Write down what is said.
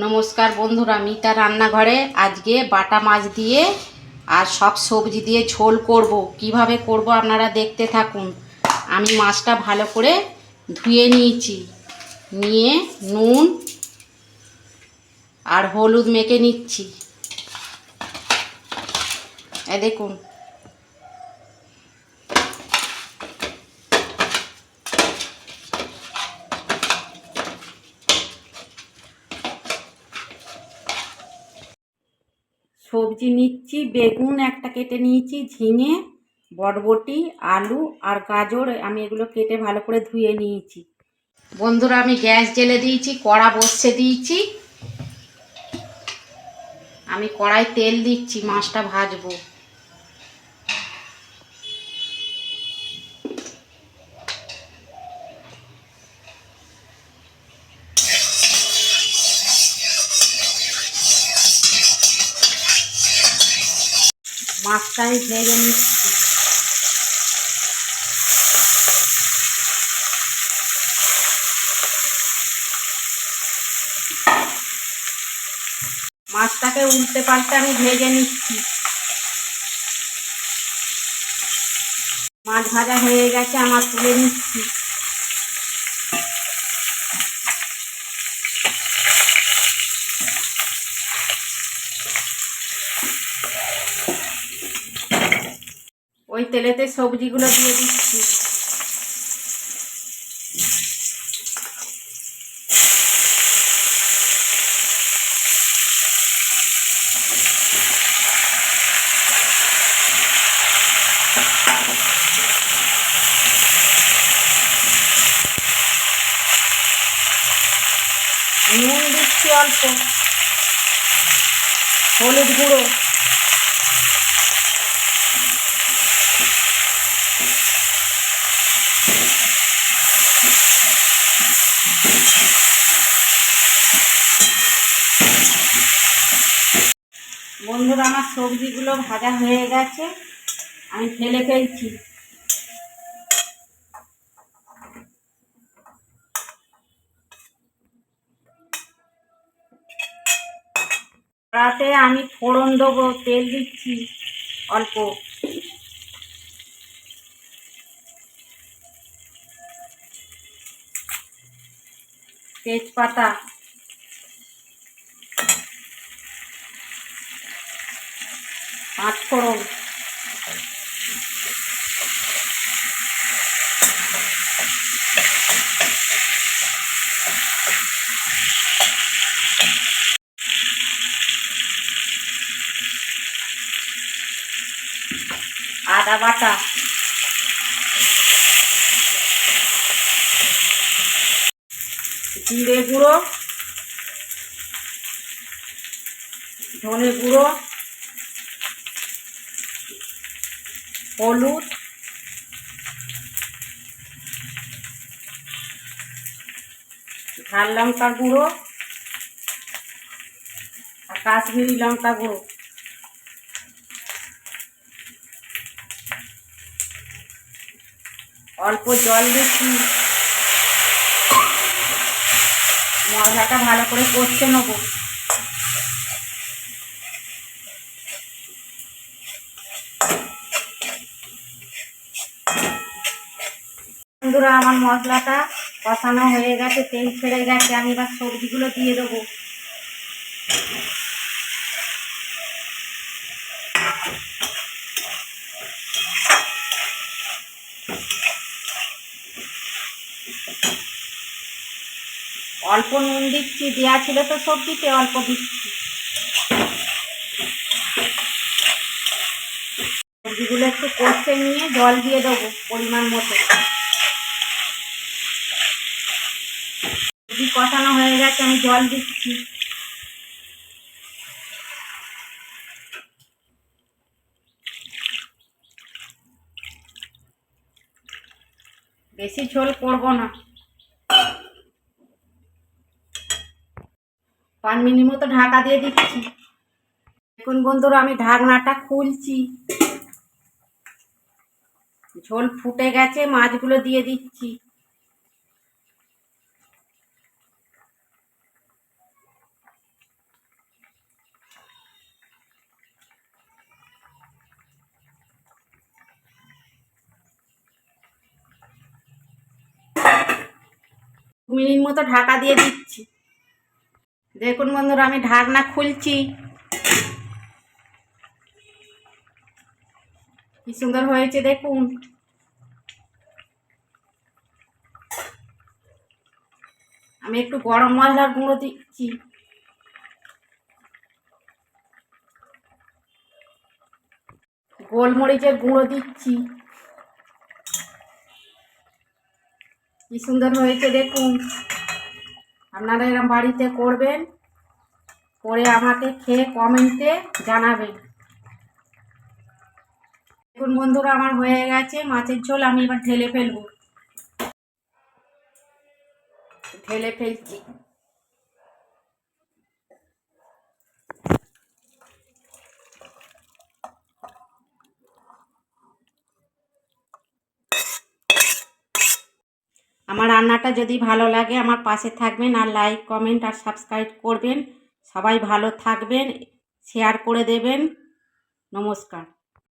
নমস্কার বন্ধুরা, মিতা রান্নাঘরে আজকে বাটা মাছ দিয়ে আর সব সবজি দিয়ে ঝোল করব। কীভাবে করব আপনারা দেখতে থাকুন। আমি মাছটা ভালো করে ধুয়ে নিয়েছি। নিয়ে নুন আর হলুদ মেখে নিচ্ছি। এ দেখুন সবজি নিচ্ছি, বেগুন একটা কেটে নিয়েছি, ঝিঙে, বরবটি, আলু আর গাজর আমি এগুলো কেটে ভালো করে ধুয়ে নিয়েছি। বন্ধুরা আমি গ্যাস জেলে দিয়েছি, কড়া বসে দিয়েছি। আমি কড়াই তেল দিচ্ছি, মাছটা ভাজবো। মাছটা আমি ভেজে নিচ্ছি মাছটাকে উল্টে পাল্টে আমি ভেজে নিচ্ছি। মাছ ভাজা হয়ে গেছে, আমার তুলে নিচ্ছি। ওই তেলেতে সবজিগুলো দিয়ে দিচ্ছি। নুন দিচ্ছি অল্প। হলুদ গুঁড়ো। বন্ধুরা, আমার সবজিগুলো ভাজা হয়ে গেছে। আমি ফেলে ফেলছি। কড়াতে আমি ফোড়ন দেবো, তেল দিচ্ছি অল্প। তেজপাতা। পাঁচ ফোড়ন আদা বাটা। জিরে গুঁড়ো, ধনে গুঁড়ো, হলুদ ঝাল লঙ্কা গুঁড়ো আর কাশ্মীরি লঙ্কা গুঁড়ো। অল্প জল দিচ্ছি। মশলাটা ভালো করে কষতে নেব। বন্ধুরা, আমার মশলাটা কষানো হয়ে গেছে, তেল ছেড়ে গেছে, আমি এবার সবজিগুলো দিয়ে দেবো। অল্প নুন দিচ্ছি দেওয়া ছিল তো সবজিতে, অল্প দিচ্ছি। সবজিগুলো একটু কষে নিয়ে জল দিয়ে দেবো পরিমাণ মতো। সবজি কষানো হয়ে গেছে, আমি জল দিচ্ছি। বেশি ঝোল করব না। পাঁচ মিনিট মতো ঢাকা দিয়ে দিচ্ছি। এখন বন্ধুরা, আমি ঢাকনাটা খুলছি। ঝোল ফুটে গেছে, মাছগুলো দিয়ে দিচ্ছি। মিনিট মতো ঢাকা দিয়ে দিচ্ছি। দেখুন বন্ধুরা, আমি ঢাকনা খুলছি। কি সুন্দর হয়েছে দেখুন। আমি একটু গরম মশলার গুঁড়ো দিচ্ছি। গোলমরিচের গুঁড়ো দিচ্ছি। কি সুন্দর হয়েছে দেখুন। আপনারা এরম বাড়িতে করবেন, করে আমাকে খেয়ে কমেন্টে জানাবেন। দেখুন বন্ধুরা, আমার হয়ে গেছে, মাছের ঝোল আমি এবার ঢেলে ফেলব। ঢেলে ফেলছি। আমার রান্নাটা যদি ভালো লাগে আমার পাশে থাকবেন আর লাইক, কমেন্ট আর সাবস্ক্রাইব করবেন। সবাই ভালো থাকবেন, শেয়ার করে দেবেন। নমস্কার।